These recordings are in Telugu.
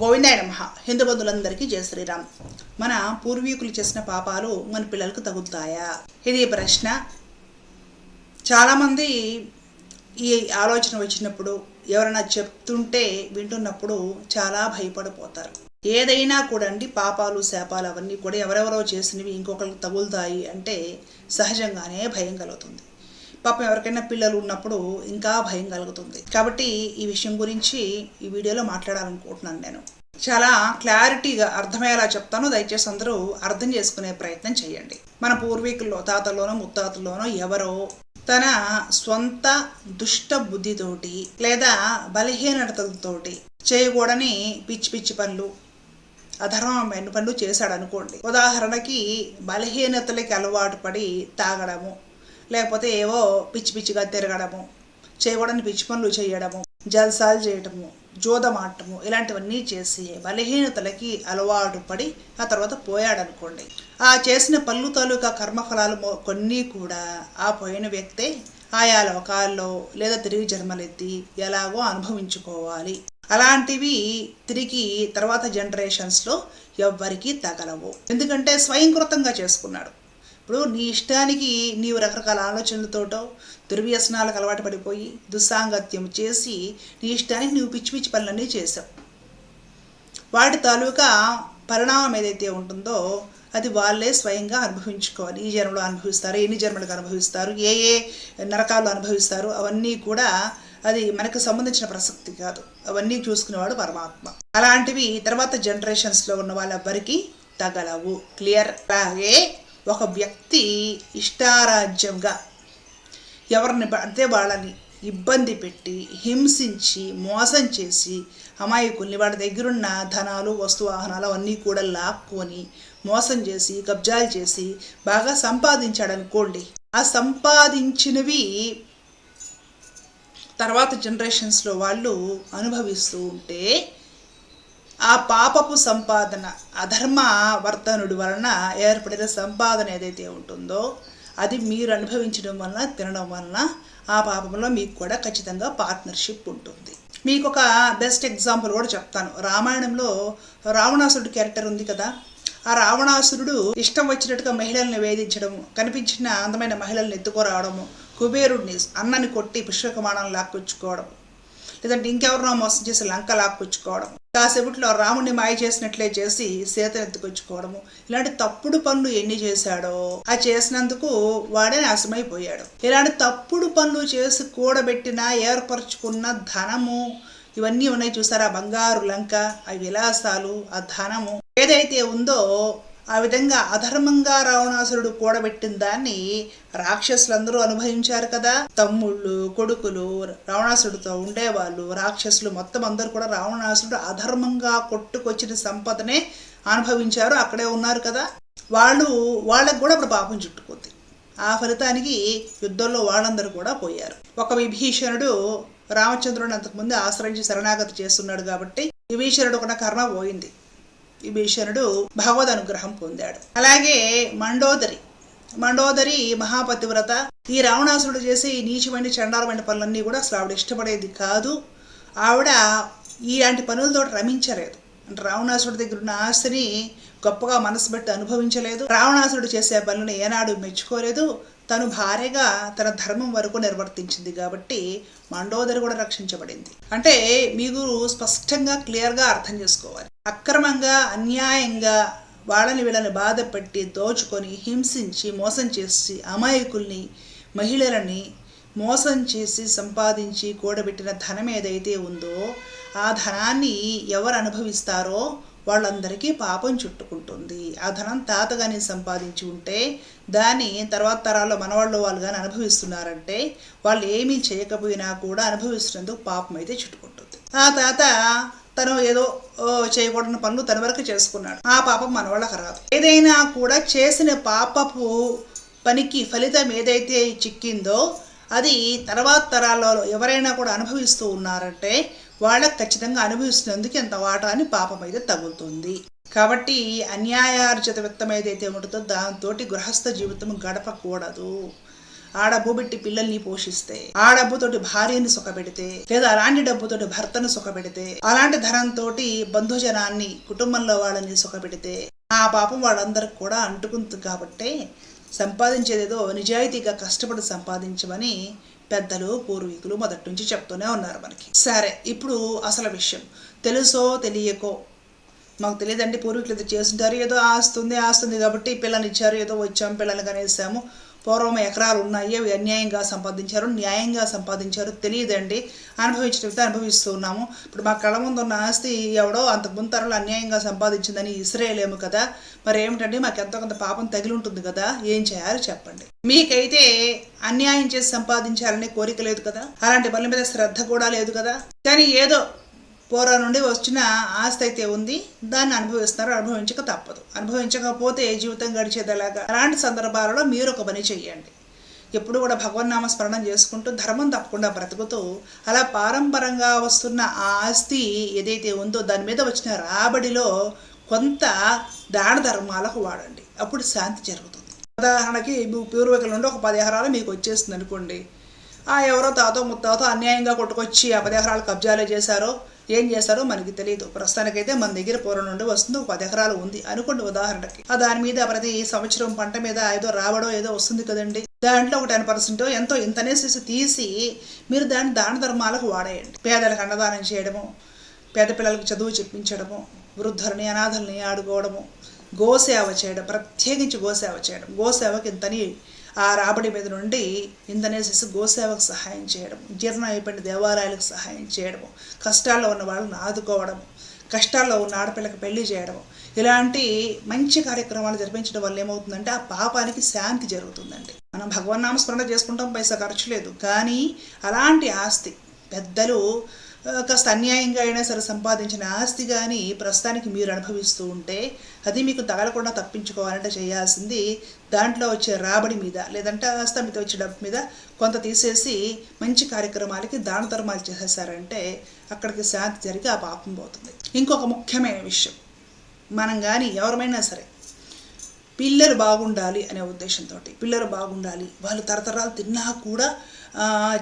గోవిందాయ నమ హిందూ బంధువులందరికీ జయ శ్రీరామ్. మన పూర్వీకులు చేసిన పాపాలు మన పిల్లలకు తగులుతాయా? ఇది ప్రశ్న. చాలామంది ఈ ఆలోచన వచ్చినప్పుడు ఎవరైనా చెప్తుంటే వింటున్నప్పుడు చాలా భయపడిపోతారు. ఏదైనా కూడా అండి పాపాలు శాపాలు అవన్నీ కూడా ఎవరెవరో చేసినవి ఇంకొకరికి తగులుతాయి అంటే సహజంగానే భయం కలుగుతుంది. పాపం ఎవరికైనా పిల్లలు ఉన్నప్పుడు ఇంకా భయం కలుగుతుంది. కాబట్టి ఈ విషయం గురించి ఈ వీడియోలో మాట్లాడాలనుకుంటున్నాను నేను. చాలా క్లారిటీగా అర్థమయ్యేలా చెప్తాను. దయచేసి అందరూ అర్థం చేసుకునే ప్రయత్నం చేయండి. మన పూర్వీకుల్లో తాతల్లోనో ముత్తాతల్లోనో ఎవరో తన స్వంత దుష్ట బుద్ధితోటి లేదా బలహీనతలతోటి చేయకూడని పిచ్చి పిచ్చి పనులు అధర్మమైన పనులు చేశాడు అనుకోండి ఉదాహరణకి బలహీనతలకి అలవాటు పడి తాగడము లేకపోతే ఏవో పిచ్చి పిచ్చిగా తిరగడము చేయకూడని పిచ్చి పనులు చేయడము జల్సాలు చేయటము జోదమాటము ఇలాంటివన్నీ చేసి బలహీనతలకి అలవాటు పడి ఆ తర్వాత పోయాడనుకోండి. ఆ చేసిన పళ్ళు తాలూకా కర్మఫలాలు కొన్ని కూడా ఆ పోయిన వ్యక్తే ఆయా లోకాల్లో లేదా తిరిగి జన్మలెత్తి ఎలాగో అనుభవించుకోవాలి. అలాంటివి తిరిగి తర్వాత జనరేషన్స్లో ఎవ్వరికీ తగలవు. ఎందుకంటే స్వయంకృతంగా చేసుకున్నాడు. ఇప్పుడు నీ ఇష్టానికి నీవు రకరకాల ఆలోచనలతోటో దుర్వ్యసనాలకు అలవాటు పడిపోయి దుస్సాంగత్యం చేసి నీ ఇష్టానికి నువ్వు పిచ్చి పిచ్చి పనులన్నీ చేసావు వాటి తాలూకా పరిణామం ఏదైతే ఉంటుందో అది వాళ్ళే స్వయంగా అనుభవించుకోవాలి. ఈ జన్మలో అనుభవిస్తారు ఎన్ని జన్మలకు అనుభవిస్తారు ఏ ఏ నరకాలు అనుభవిస్తారు అవన్నీ కూడా అది మనకు సంబంధించిన ప్రసక్తి కాదు. అవన్నీ చూసుకునేవాడు పరమాత్మ. అలాంటివి తర్వాత జనరేషన్స్లో ఉన్న వాళ్ళెవ్వరికీ తగలవు. క్లియర్? అలాగే ఒక వ్యక్తి ఇష్టారాజ్యంగా ఎవరిని పడితే వాళ్ళని ఇబ్బంది పెట్టి హింసించి మోసం చేసి అమాయకుల్ని వాడి దగ్గరున్న ధనాలు వస్తు వాహనాలు అవన్నీ కూడా లాక్కొని మోసం చేసి కబ్జాలు చేసి బాగా సంపాదించాడు అనుకోండి ఆ సంపాదించినవి తర్వాత జనరేషన్స్లో వాళ్ళు అనుభవిస్తూ ఉంటే ఆ పాపపు సంపాదన అధర్మ వర్తనుడి వలన ఏర్పడిన సంపాదన ఏదైతే ఉంటుందో అది మీరు అనుభవించడం వలన తినడం వలన ఆ పాపంలో మీకు కూడా ఖచ్చితంగా పార్ట్నర్షిప్ ఉంటుంది. మీకు ఒక బెస్ట్ ఎగ్జాంపుల్ కూడా చెప్తాను. రామాయణంలో రావణాసురుడు క్యారెక్టర్ ఉంది కదా? ఆ రావణాసురుడు ఇష్టం వచ్చినట్టుగా మహిళల్ని వేధించడం కనిపించిన అందమైన మహిళల్ని ఎత్తుకోరావడము కుబేరుడిని అన్నని కొట్టి పుష్పకమాణాలను లాక్కొచ్చుకోవడం లేదంటే ఇంకెవరినో మోసం చేసి లంక లాక్కొచ్చుకోవడం కాసేపట్లో రాముడిని మాయ చేసినట్లే చేసి సీతను ఎత్తుకొచ్చుకోవడము. ఇలాంటి తప్పుడు పనులు ఎన్ని చేశాడో ఆ చేసినందుకు వాడే నాశమైపోయాడు. ఇలాంటి తప్పుడు పనులు చేసి కూడబెట్టిన ఏర్పరచుకున్న ధనము ఇవన్నీ ఉన్నాయి చూసారా? బంగారు లంక ఆ విలాసాలు ఆ ధనము ఏదైతే ఉందో ఆ విధంగా అధర్మంగా రావణాసురుడు కూడబెట్టిన దాన్ని రాక్షసులందరూ అనుభవించారు కదా. తమ్ముళ్ళు కొడుకులు రావణాసురుడితో ఉండేవాళ్ళు రాక్షసులు మొత్తం అందరూ కూడా రావణాసురుడు అధర్మంగా కొట్టుకొచ్చిన సంపదనే అనుభవించారు అక్కడే ఉన్నారు కదా. వాళ్ళు వాళ్ళకు కూడా ఇప్పుడు పాపం చుట్టుకుంది. ఆ ఫలితానికి యుద్ధంలో వాళ్ళందరూ కూడా పోయారు. ఒక విభీషణుడు రామచంద్రుడిని అంతకుముందు ఆశ్రయించి శరణాగతి చేస్తున్నాడు కాబట్టి విభీషణుడు కూడా కర్మ పోయింది. విభీషణుడు భగవద్ అనుగ్రహం పొందాడు. అలాగే మండోదరి. మండోదరి మహాపతివ్రత. ఈ రావణాసురుడు చేసే ఈ నీచమైన చండాలమైన పనులన్నీ కూడా అసలు ఆవిడ ఇష్టపడేది కాదు. ఆవిడ ఇలాంటి పనులతో రమించలేదు. అంటే రావణాసురుడి దగ్గర ఉన్న ఆస్తిని గొప్పగా మనసు పెట్టి అనుభవించలేదు. రావణాసురుడు చేసే పనులను ఏనాడు మెచ్చుకోలేదు. తను భార్యగా తన ధర్మం వరకు నిర్వర్తించింది కాబట్టి మండోదరి కూడా రక్షించబడింది. అంటే మీరు స్పష్టంగా క్లియర్గా అర్థం చేసుకోవాలి. అక్రమంగా అన్యాయంగా వాళ్ళని వీళ్ళని బాధపెట్టి దోచుకొని హింసించి మోసం చేసి అమాయకుల్ని మహిళలని మోసం చేసి సంపాదించి కూడబెట్టిన ధనం ఏదైతే ఉందో ఆ ధనాన్ని ఎవరు అనుభవిస్తారో వాళ్ళందరికీ పాపం చుట్టుకుంటుంది. ఆ ధనం తాత కానీ సంపాదించి ఉంటే దాన్ని తర్వాత తరాల్లో మనవాళ్ళు వాళ్ళు కానీ అనుభవిస్తున్నారంటే వాళ్ళు ఏమీ చేయకపోయినా కూడా అనుభవిస్తున్నందుకు పాపం అయితే చుట్టుకుంటుంది. ఆ తాత తను ఏదో చేయకూడని పనులు తన వరకు చేసుకున్నాడు. ఆ పాపం మన వాళ్ళకి రాదు. ఏదైనా కూడా చేసిన పాపపు పనికి ఫలితం ఏదైతే చిక్కిందో అది తర్వాత తరాల్లో ఎవరైనా కూడా అనుభవిస్తూ ఉన్నారంటే వాళ్ళకి ఖచ్చితంగా అనుభవిస్తున్నందుకు ఎంత వాటా అని పాపం అయితే తగులుతుంది. కాబట్టి అన్యాయార్జిత విత్తం ఏదైతే ఉంటుందో దాంతో గృహస్థ జీవితం గడపకూడదు. ఆ డబ్బు పెట్టి పిల్లల్ని పోషిస్తే ఆ డబ్బుతోటి భార్యని సుఖపెడితే లేదా అలాంటి డబ్బుతోటి భర్తను సుఖపెడితే అలాంటి ధనంతో బంధుజనాన్ని కుటుంబంలో వాళ్ళని సుఖపెడితే ఆ పాపం వాళ్ళందరికి కూడా అంటుకుంది కాబట్టే సంపాదించేదేదో నిజాయితీగా కష్టపడి సంపాదించమని పెద్దలు పూర్వీకులు మొదటి నుంచి చెప్తూనే ఉన్నారు మనకి. సరే ఇప్పుడు అసలు విషయం. తెలుసో తెలియకో? మాకు తెలియదండి పూర్వీకులు ఇది చేస్తుంటారు ఏదో ఆస్తుంది ఆస్తుంది కాబట్టి పిల్లల్ని ఇచ్చారు ఏదో వచ్చాము పిల్లల్ని కనేసాము. పూర్వం ఎకరాలు ఉన్నాయి. అవి అన్యాయంగా సంపాదించారు న్యాయంగా సంపాదించారు. తెలియదండి. అనుభవించడంతో అనుభవిస్తూ ఉన్నాము. ఇప్పుడు మా కళ్ళ ముందు ఉన్న ఆస్తి ఎవడో అంత ముందు అన్యాయంగా సంపాదించిందని ఇసిరేయలేము కదా. మరి ఏమిటంటే మాకు ఎంతో కొంత పాపం తగిలి ఉంటుంది కదా. ఏం చేయాలో చెప్పండి. మీకైతే అన్యాయం చేసి సంపాదించాలనే కోరిక లేదు కదా. అలాంటి పనుల మీద శ్రద్ధ కూడా లేదు కదా. కానీ ఏదో పోరా నుండి వచ్చిన ఆస్తి అయితే ఉంది. దాన్ని అనుభవిస్తారు అనుభవించక తప్పదు. అనుభవించకపోతే జీవితం గడిచేదలాగా? అలాంటి సందర్భాలలో మీరు ఒక పని చేయండి ఎప్పుడు కూడా భగవన్నామ స్మరణం చేసుకుంటూ ధర్మం తప్పకుండా బ్రతుకుతూ అలా పారంపరంగా వస్తున్న ఆ ఆస్తి ఏదైతే ఉందో దాని మీద వచ్చిన రాబడిలో కొంత దాన ధర్మాలకు వాడండి. అప్పుడు శాంతి జరుగుతుంది. ఉదాహరణకి మీ పూర్వీకుల నుండి ఒక పది ఎకరాలు మీకు వచ్చేస్తుంది అనుకోండి ఆ ఎవరో తాతో ముత్తాతో అన్యాయంగా కొట్టుకొచ్చి ఆ పది ఎకరాలు కబ్జాలు చేశారో ఏం చేస్తారో మనకి తెలియదు ప్రస్తుతానికైతే మన దగ్గర పూర్వం నుండి వస్తుంది ఒక పది ఎకరాలు ఉంది. అనుకోండి ఉదాహరణకి ఆ దాని మీద ప్రతి సంవత్సరం పంట మీద ఏదో రావడో ఏదో వస్తుంది కదండి. దాంట్లో ఒక టెన్ పర్సెంట్ ఎంతో ఇంతనేసి తీసి మీరు దాన్ని దాన ధర్మాలకు వాడేయండి. పేదలకు అన్నదానం చేయడము పేద పిల్లలకు చదువు చెప్పించడము వృద్ధులని అనాథల్ని ఆడుకోవడము గోసేవ చేయడం ప్రత్యేకించి గోసేవ చేయడం. గోసేవకి ఇంతని ఆ రాబడి మీద నుండి ఇందనేసేసి గోసేవకు సహాయం చేయడం జీర్ణం అయిపోయిన దేవాలయాలకు సహాయం చేయడము కష్టాల్లో ఉన్న వాళ్ళని ఆదుకోవడము కష్టాల్లో ఉన్న ఆడపిల్లకి పెళ్ళి చేయడము. ఇలాంటి మంచి కార్యక్రమాలు జరిపించడం వల్ల ఏమవుతుందంటే ఆ పాపానికి శాంతి జరుగుతుందండి. మనం భగవన్నామ స్మరణ చేసుకుంటాం పైసా ఖర్చు లేదు. కానీ అలాంటి ఆస్తి పెద్దలు కాస్త అన్యాయంగా అయినా సరే సంపాదించిన ఆస్తి కానీ ప్రస్తుతానికి మీరు అనుభవిస్తూ ఉంటే అది మీకు తగలకుండా తప్పించుకోవాలంటే చేయాల్సింది దాంట్లో వచ్చే రాబడి మీద లేదంటే ఆస్తి మీద వచ్చే డబ్బు మీద కొంత తీసేసి మంచి కార్యక్రమాలకి దాన ధర్మాలు చేసేసారంటే అక్కడికి శాంతి జరిగి ఆ పాపం పోతుంది. ఇంకొక ముఖ్యమైన విషయం. మనం కానీ ఎవరమైనా సరే పిల్లలు బాగుండాలి అనే ఉద్దేశంతో పిల్లలు బాగుండాలి వాళ్ళు తరతరాలు తిన్నా కూడా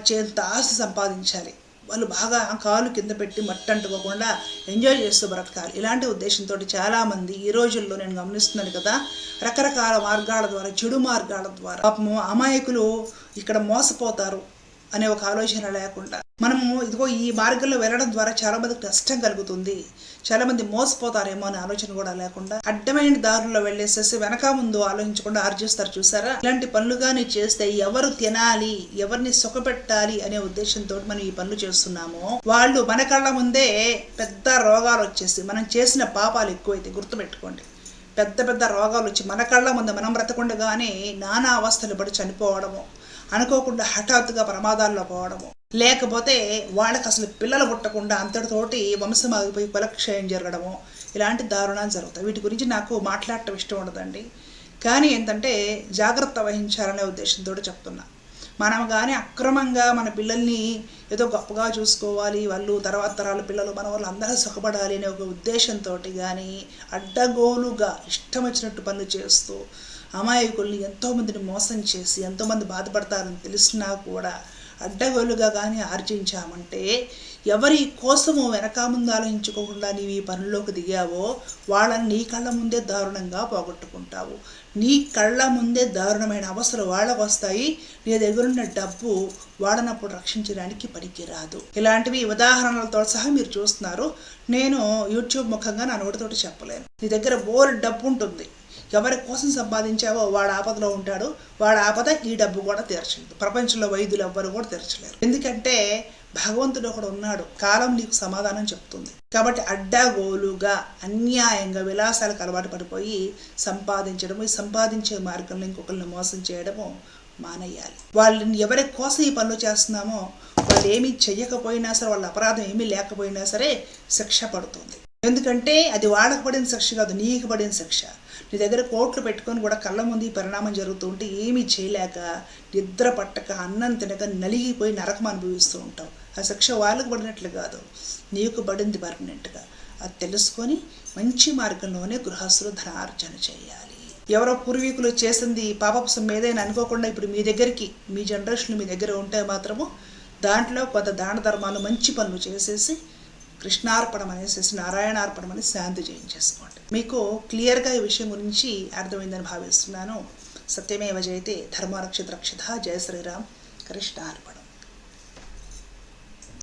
చేంత ఆస్తి సంపాదించాలి. వాళ్ళు బాగా కాలు కింద పెట్టి మట్టి అంటుకోకుండా ఎంజాయ్ చేస్తూ బ్రతకాలి. ఇలాంటి ఉద్దేశంతో చాలామంది ఈ రోజుల్లో నేను గమనిస్తున్నాను కదా రకరకాల మార్గాల ద్వారా చెడు మార్గాల ద్వారా పాపము అమాయకులు ఇక్కడ మోసపోతారు. అనే ఒక ఆలోచన లేకుండా. మనము ఇదిగో ఈ మార్గంలో వెళ్ళడం ద్వారా చాలా మందికి నష్టం కలుగుతుంది. చాలా మంది మోసపోతారేమో అనే ఆలోచన కూడా లేకుండా అడ్డమైన దారుల్లో వెళ్ళేసేసి వెనక ముందు ఆలోచించకుండా ఆర్జిస్తారు చూసారా? ఇలాంటి పనులు కానీ చేస్తే ఎవరు తినాలి ఎవరిని సుఖపెట్టాలి అనే ఉద్దేశంతో మనం ఈ పనులు చేస్తున్నామో. వాళ్ళు మన కళ్ళ ముందే పెద్ద రోగాలు వచ్చేసి మనం చేసిన పాపాలు ఎక్కువైతే గుర్తుపెట్టుకోండి. పెద్ద పెద్ద రోగాలు వచ్చి మన కళ్ళ ముందు మనం బ్రతకుండగానే నానా అవస్థలు పడి చనిపోవడము. అనుకోకుండా హఠాత్తుగా ప్రమాదాల్లో పోవడము. లేకపోతే వాళ్ళకి అసలు పిల్లలు పుట్టకుండా అంతటితోటి వంశం ఆగిపోయి కులక్షయం జరగడము. ఇలాంటి దారుణాలు జరుగుతాయి. వీటి గురించి నాకు మాట్లాడటం ఇష్టం ఉండదండి. కానీ ఏంటంటే జాగ్రత్త వహించాలనే ఉద్దేశంతో చెప్తున్నా. మనం కానీ అక్రమంగా మన పిల్లల్ని ఏదో గొప్పగా చూసుకోవాలి వాళ్ళు తర్వాత తరాల పిల్లలు మన వాళ్ళు అందరూ సుఖపడాలి అనే ఒక ఉద్దేశంతో కానీ అడ్డగోలుగా ఇష్టం వచ్చినట్టు పనులు చేస్తూ అమాయకుల్ని ఎంతోమందిని మోసం చేసి ఎంతోమంది బాధపడతారని తెలిసినా కూడా అడ్డగోలుగా కానీ ఆర్జించామంటే ఎవరి కోసము వెనక ముందు ఆలోచించుకోకుండా నీవు ఈ పనుల్లోకి దిగావో వాళ్ళని నీ కళ్ళ ముందే దారుణంగా పోగొట్టుకుంటావు. నీ కళ్ళ ముందే దారుణమైన అవసరం వాళ్ళకు వస్తాయి నీ దగ్గరున్న డబ్బు వాడనప్పుడు రక్షించడానికి పనికిరాదు. ఇలాంటివి ఉదాహరణలతో సహా మీరు చూస్తున్నారు. నేను యూట్యూబ్ ముఖంగా నా నోటితోటి చెప్పలేను. నీ దగ్గర బోర్ డబ్బు ఉంటుంది. ఎవరి కోసం సంపాదించావో వాడు ఆపదలో ఉంటాడు వాడు ఆపద ఈ డబ్బు కూడా తీర్చలేదు. ప్రపంచంలో వైద్యులు ఎవ్వరు కూడా తీర్చలేరు. ఎందుకంటే భగవంతుడు ఒకడు ఉన్నాడు. కాలం నీకు సమాధానం చెప్తుంది. కాబట్టి అడ్డగోలుగా అన్యాయంగా విలాసాలకు అలవాటు పడిపోయి సంపాదించడము ఈ సంపాదించే మార్గంలో ఇంకొకరిని మోసం చేయడము మానేయాలి. వాళ్ళని ఎవరి కోసం ఈ పనులు చేస్తున్నామో వాళ్ళు ఏమీ చెయ్యకపోయినా సరే వాళ్ళ అపరాధం ఏమీ లేకపోయినా సరే శిక్ష పడుతుంది. ఎందుకంటే అది వాళ్ళకు పడిన శిక్ష కాదు నీకు పడిన శిక్ష. నీ దగ్గర కోట్లు పెట్టుకొని కూడా కళ్ళ ముందు ఈ పరిణామం జరుగుతూ ఉంటే ఏమీ చేయలేక నిద్ర పట్టక అన్నం తినక నలిగిపోయి నరకం అనుభవిస్తూ ఉంటావు. ఆ శిక్ష వాళ్ళకు పడినట్లు కాదు నీకు పడింది పర్మనెంట్గా. అది తెలుసుకొని మంచి మార్గంలోనే గృహస్థులు ధనార్జన చేయాలి. ఎవరో పూర్వీకులు చేసింది పాపపుసం ఏదైనా అనుకోకుండా ఇప్పుడు మీ దగ్గరికి మీ జనరేషన్ మీ దగ్గర ఉంటే మాత్రము దాంట్లో కొంత దాన ధర్మాలు మంచి పనులు చేసేసి కృష్ణార్పణం అనేసి నారాయణార్పణం అని శాంతి చేయించేసుకోండి. మీకు క్లియర్గా ఈ విషయం గురించి అర్థమైందని భావిస్తున్నాను. సత్యమేవ జయతే ధర్మరక్షిత రక్షిత జయ శ్రీరామ్ కృష్ణార్పణం.